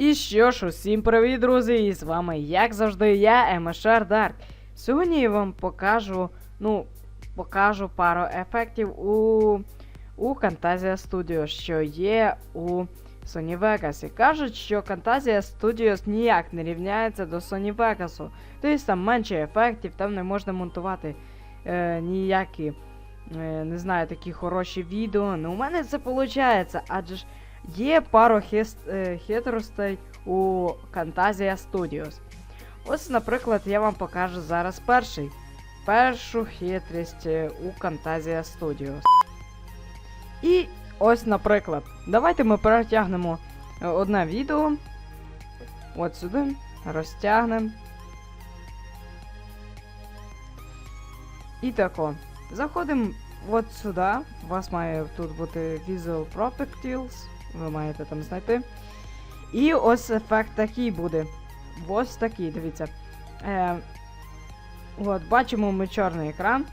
І що ж, усім привіт, друзі! І з вами, як завжди, я, MSR Dark. Сьогодні я вам покажу, ну, покажу пару ефектів у, у Camtasia Studio, що є у Sony Vegas. І кажуть, що Camtasia Studios ніяк не рівняється до Sony Vegas. Тобто там менше ефектів, там не можна монтувати е, ніякі, е, не знаю, такі хороші відео. Ну, у мене це виходить, адже ж Є пару е, хитростей у Camtasia Studios. Ось, наприклад, я вам покажу зараз перший. Першу хитрість е, у Camtasia Studios. І ось, наприклад, давайте ми перетягнемо е, одне відео. От сюди. Розтягнемо. І тако. Заходимо от сюди. У вас має тут бути Visual Properties. Ви маєте там знайти. І ось ефект такий буде. Ось такий, дивіться. Е, от, бачимо ми чорний екран.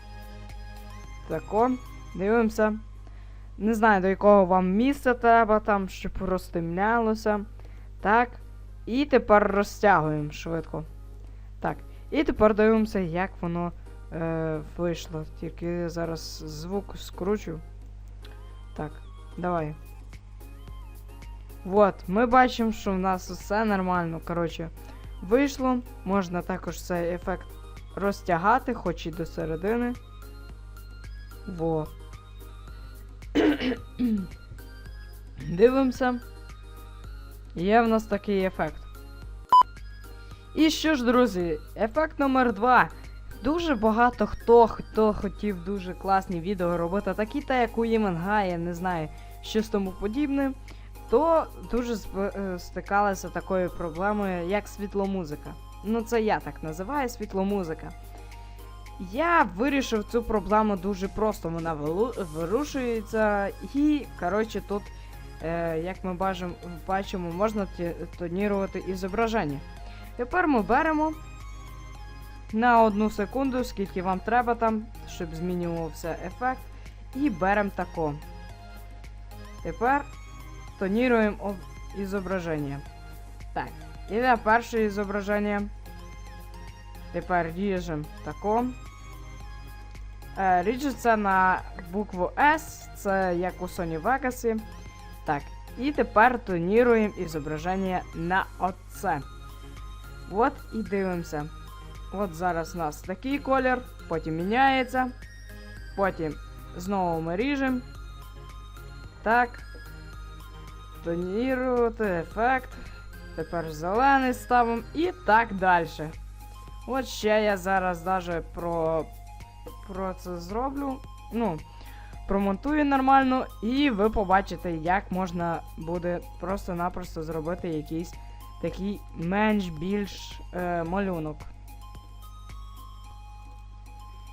Тако. Дивимося. Не знаю, до якого вам місця треба там, щоб розтемнялося. Так. І тепер розтягуємо швидко. Так. І тепер дивимося, як воно е, вийшло. Тільки зараз звук скручу. Так, давай. Вот, ми бачимо, що в нас все нормально. Коротше, вийшло. Можна також цей ефект розтягати, хоч і до середини. Во. Дивимося. Є в нас такий ефект. І що ж, друзі, ефект номер 2. Дуже багато хто хто хотів дуже класні відео робити, такі та як у Єменга, я не знаю, щось тому подібне то дуже е, стикалася такою проблемою, як світломузика. Ну, це я так називаю світломузика. Я вирішив цю проблему дуже просто. Вона вирушується, і, коротше, тут, е, як ми бачимо, можна тонірувати ізображення. Тепер ми беремо на одну секунду, скільки вам треба там, щоб змінювався ефект, і беремо тако. Тепер тонируем об... изображение. Так, іде перше зображення. Тепер ріжемо тако. Е, ріжеться на букву S, це як у Sony Vegas. Так, і тепер тоніруємо ізображення на оце. От і дивимося. От зараз у нас такий колір, потім міняється. Потім знову ми ріжемо. Так тонірувати, ефект. Тепер зелений ставимо і так далі. От ще я зараз даже про, про це зроблю. Ну, промонтую нормально, і ви побачите, як можна буде просто-напросто зробити якийсь такий менш-більш е, малюнок.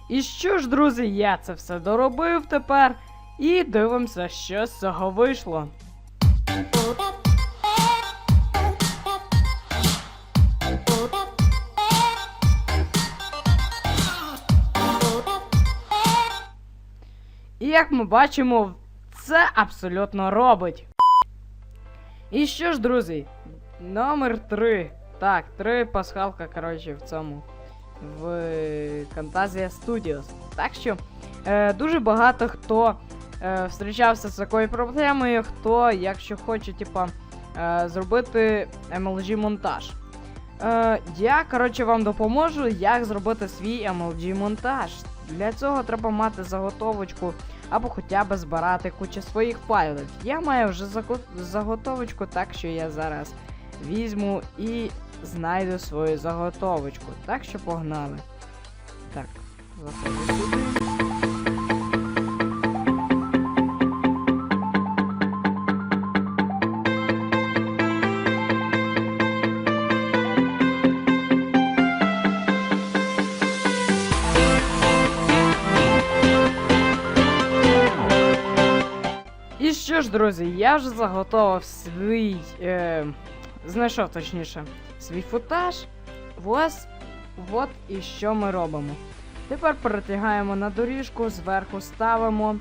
І що ж, друзі, я це все доробив тепер. І дивимося, що з цього вийшло. І як ми бачимо, це абсолютно робить. І що ж, друзі, номер 3. Так, 3 пасхалка, коротше, в цьому. В Camtasia Studios. Так що е, дуже багато хто е, зустрічався з такою проблемою, хто, якщо хоче, типа, е, зробити MLG монтаж. Е, я, коротше, вам допоможу, як зробити свій MLG монтаж. Для цього треба мати заготовочку або хоча б збирати кучу своїх файлів. Я маю вже заготовочку, так що я зараз візьму і знайду свою заготовочку. Так що погнали. Так, сюди. Друзі, я вже заготовив свій. Е, знайшов точніше свій футаж. Ось, от і що ми робимо. Тепер перетягаємо на доріжку, зверху ставимо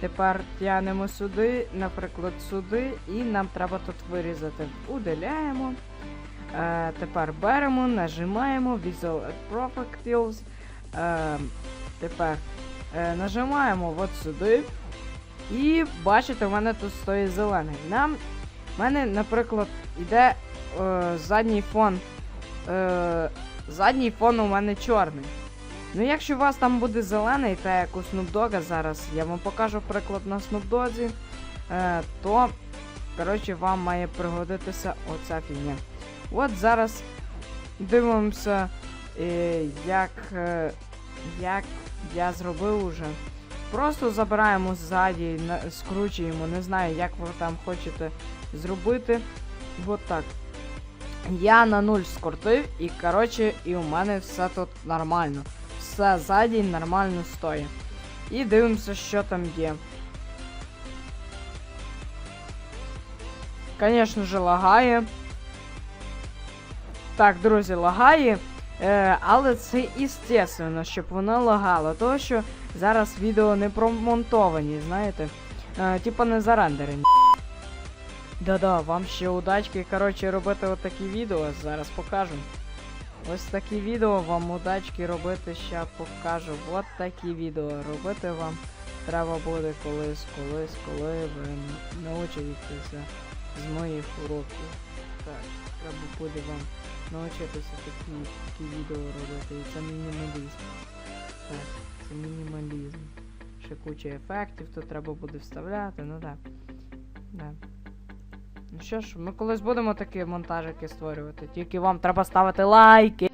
Тепер тянемо сюди, наприклад, сюди, і нам треба тут вирізати. Удаляємо. Е, тепер беремо, нажимаємо Visual Properties. Е, тепер е, нажимаємо от сюди. І бачите, у мене тут стоїть зелений. Нам, в мене, наприклад, іде е, задній фон. Е, задній фон у мене чорний. Ну, якщо у вас там буде зелений, та як у Dogg зараз, я вам покажу приклад на Dogg, е, то, коротше, вам має пригодитися оця фігня. От зараз дивимося, е, як, е, як я зробив уже. Просто забираємо ззаді, скручуємо, не знаю, як ви там хочете зробити. От так. Я на нуль скрутив, і коротше, і у мене все тут нормально. Все ззаді нормально стоїть. І дивимося, що там є. Звісно ж, лагає. Так, друзі, лагає. Е, але це естественно, щоб воно лагало. Тому що зараз відео не промонтовані, знаєте. Е, типа не зарендерені. Да-да, вам ще удачки, коротше, робити отакі відео, зараз покажу. Ось такі відео вам удачки робити, ще покажу. От такі відео робити вам треба буде колись, колись, коли ви научитеся з моїх уроків. Так, треба буде вам навчитися такі, такі відео робити. І це мінімалізм. Так, це мінімалізм. Ще куча ефектів, тут треба буде вставляти, ну так. Да. Ну що ж, ми колись будемо такі монтажики створювати. Тільки вам треба ставити лайки.